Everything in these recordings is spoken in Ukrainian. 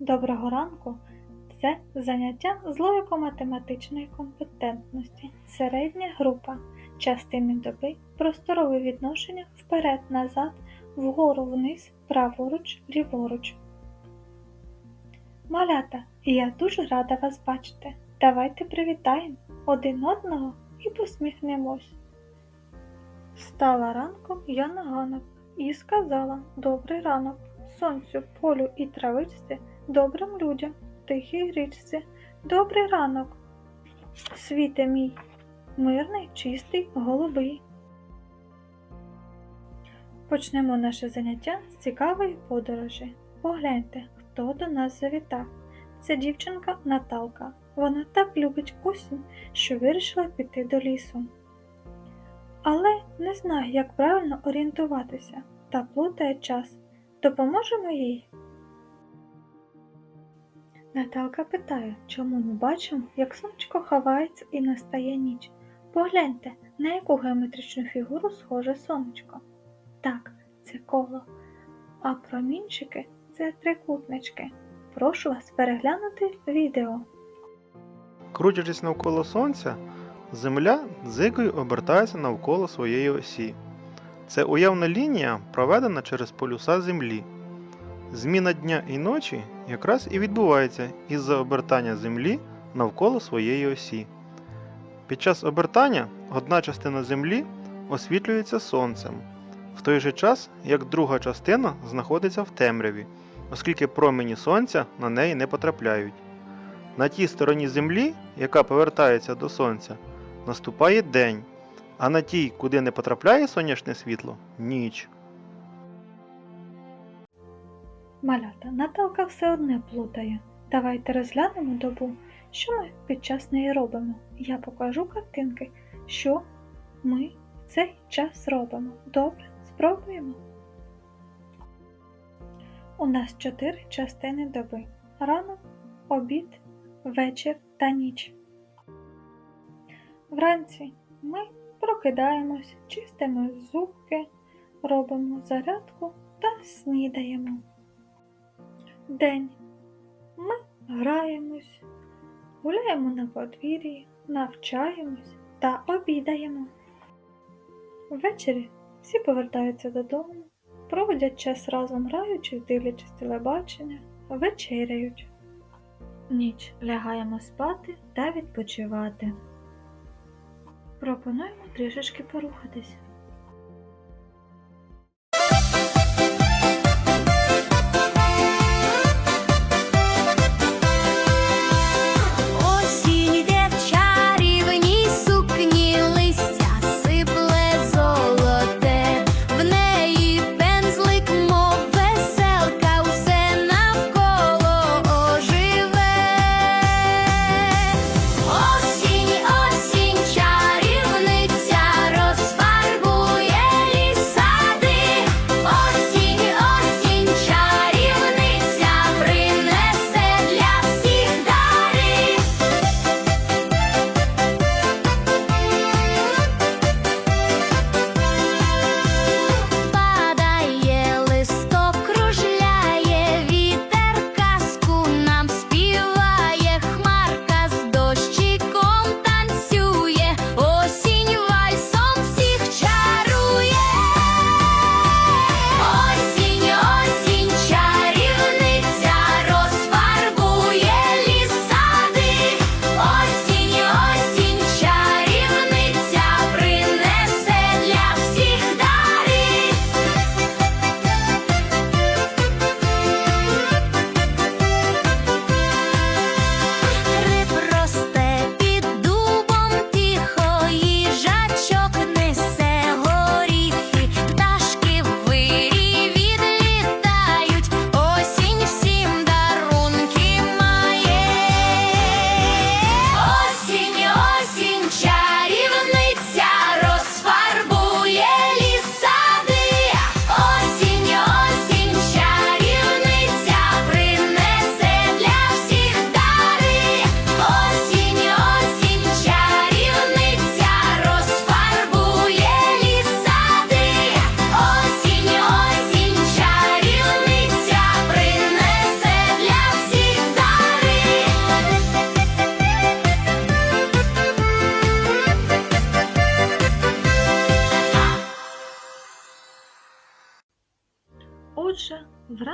Доброго ранку це заняття з логіко-математичної компетентності, середня група, частини доби, просторове відношення вперед-назад, вгору вниз, праворуч, ліворуч. Малята, я дуже рада вас бачити. Давайте привітаємо один одного і посміхнемось. Стала ранком я на ганок і сказала добрий ранок сонцю, полю і травичці, добрим людям, тихій річці, добрий ранок. Світе мій, мирний, чистий, голубий. Почнемо наше заняття з цікавої подорожі. Погляньте, хто до нас завітав. Це дівчинка Наталка. Вона так любить осінь, що вирішила піти до лісу. Але не знає, як правильно орієнтуватися та плутає час. Допоможемо їй? Наталка питає, чому ми бачимо, як сонечко ховається і настає ніч. Погляньте, на яку геометричну фігуру схоже сонечко. Так, це коло, а промінчики це трикутнички. Прошу вас переглянути відео. Крутячись навколо Сонця, Земля дзигою обертається навколо своєї осі. Це уявна лінія, проведена через полюса Землі. Зміна дня і ночі якраз і відбувається із-за обертання Землі навколо своєї осі. Під час обертання одна частина Землі освітлюється Сонцем, в той же час як друга частина знаходиться в темряві, оскільки промені Сонця на неї не потрапляють. На тій стороні Землі, яка повертається до Сонця, наступає день, а на тій, куди не потрапляє сонячне світло ніч. Малята, Наталка все одне плутає. Давайте розглянемо добу, що ми під час неї робимо. Я покажу картинки, що ми в цей час робимо. Добре, спробуємо. У нас чотири частини доби: ранок, обід, вечір та ніч. Вранці ми прокидаємось, чистимо зубки, робимо зарядку та снідаємо. День. Ми граємось, гуляємо на подвір'ї, навчаємось та обідаємо. Ввечері всі повертаються додому, проводять час разом граючи, дивлячись телебачення, вечеряють. Ніч лягаємо спати та відпочивати. Пропонуємо трішечки порухатись.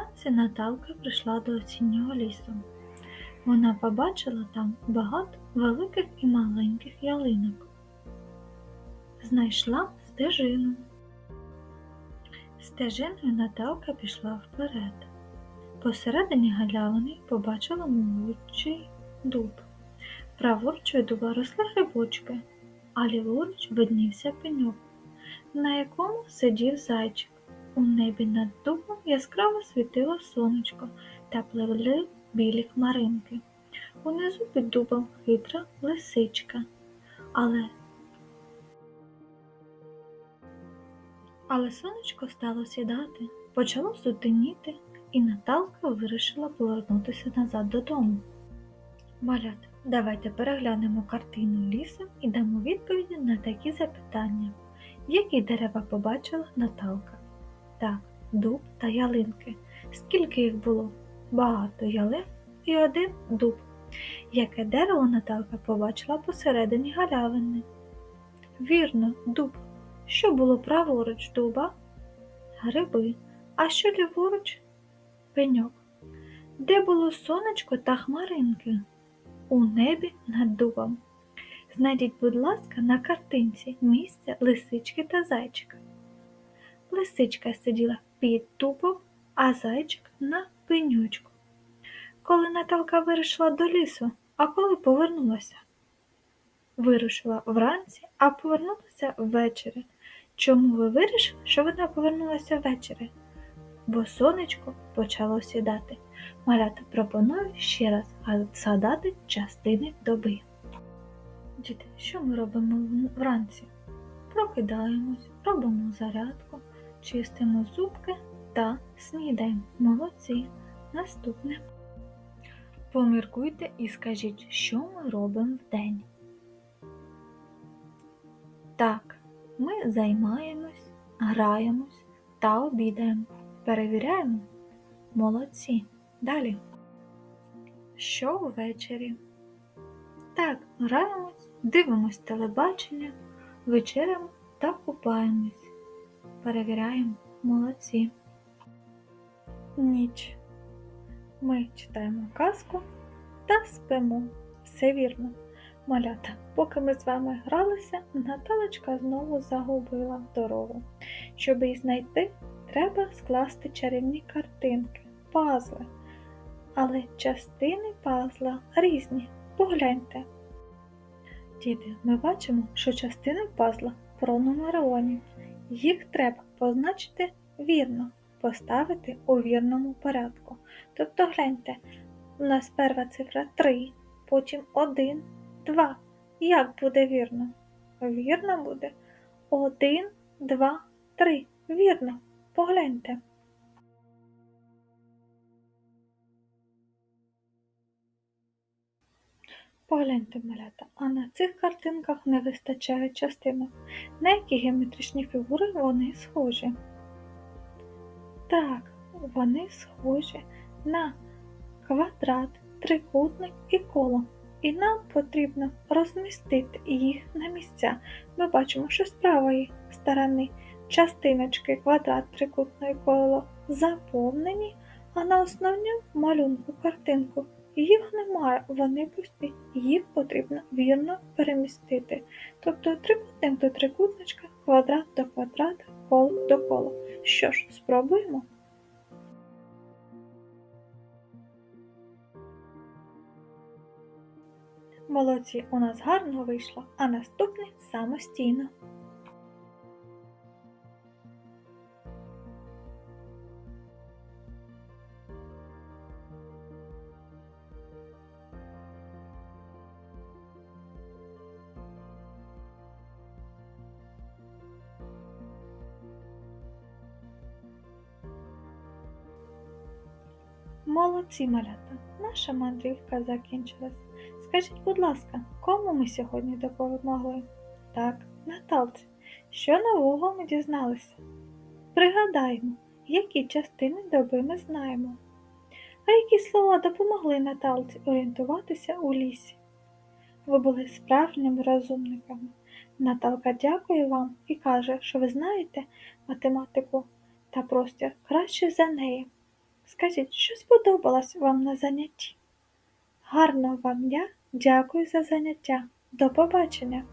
Вранці Наталка прийшла до осіннього лісу. Вона побачила там багато великих і маленьких ялинок. Знайшла стежину. Стежиною Наталка пішла вперед. Посередині галявини побачила молодший дуб. Праворуч від дуба росли грибочки, а ліворуч виднівся пеньок, на якому сидів зайчик. У небі над дубом яскраво світило сонечко та пливли білі хмаринки. Унизу під дубом хитра лисичка, але Але сонечко стало сідати, почало сутеніти, і Наталка вирішила повернутися назад додому. Малят, давайте переглянемо картину лісу і дамо відповіді на такі запитання. Які дерева побачила Наталка? Так, дуб та ялинки. Скільки їх було? Багато ялин і один дуб. Яке дерево Наталка побачила посередині галявини? Вірно, дуб. Що було праворуч дуба? Гриби. А що ліворуч? Пеньок. Де було сонечко та хмаринки? У небі над дубом. Знайдіть, будь ласка, на картинці місце лисички та зайчика. Лисичка сиділа під дубом, а зайчик на пенючку. Коли Наталка вирішила до лісу, а коли повернулася? Вирушила вранці, а повернулася ввечері. Чому ви вирішили, що вона повернулася ввечері? Бо сонечко почало сідати. Малята пропоную ще раз згадати частини доби. Діти, що ми робимо вранці? Прокидаємось, робимо зарядку, чистимо зубки та снідаємо. Молодці. Наступне. Поміркуйте і скажіть, що ми робимо вдень. Так, ми займаємось, граємось та обідаємо. Перевіряємо. Молодці. Далі. Що ввечері? Так, граємось, дивимось телебачення, вечеряємо та купаємось. Перевіряємо. Молодці. Ніч. Ми читаємо казку та спимо. Все вірно. Малята, поки ми з вами гралися, Наталочка знову загубила дорогу. Щоб її знайти, треба скласти чарівні картинки, пазли. Але частини пазла різні. Погляньте. Діти, ми бачимо, що частини пазла пронумеровані. Їх треба позначити вірно, поставити у вірному порядку. Тобто гляньте, у нас перша цифра 3, потім 1, 2. Як буде вірно? Вірно буде 1, 2, 3. Вірно. Погляньте. Погляньте, малята, а на цих картинках не вистачає частинок. На які геометричні фігури вони схожі? Так, вони схожі на квадрат, трикутник і коло. І нам потрібно розмістити їх на місця. Ми бачимо, що з правої сторони частиночки квадрат, трикутне і коло заповнені, а на основному малюнку картинку їх немає, вони пусті, їх потрібно вірно перемістити. Тобто трикутник до трикутничка, квадрат до квадрата, коло до кола. Що ж, спробуємо? Молодці, у нас гарно вийшло, а наступне самостійно. Молодці, малята, наша мандрівка закінчилась. Скажіть, будь ласка, кому ми сьогодні допомогли? Так, Наталці. Що нового ми дізналися? Пригадаємо, які частини доби ми знаємо. А які слова допомогли Наталці орієнтуватися у лісі? Ви були справжніми розумниками. Наталка дякує вам і каже, що ви знаєте математику та простір краще за неї. Скажіть, що сподобалось вам на занятті? Гарного вам дня, дякую за заняття. До побачення!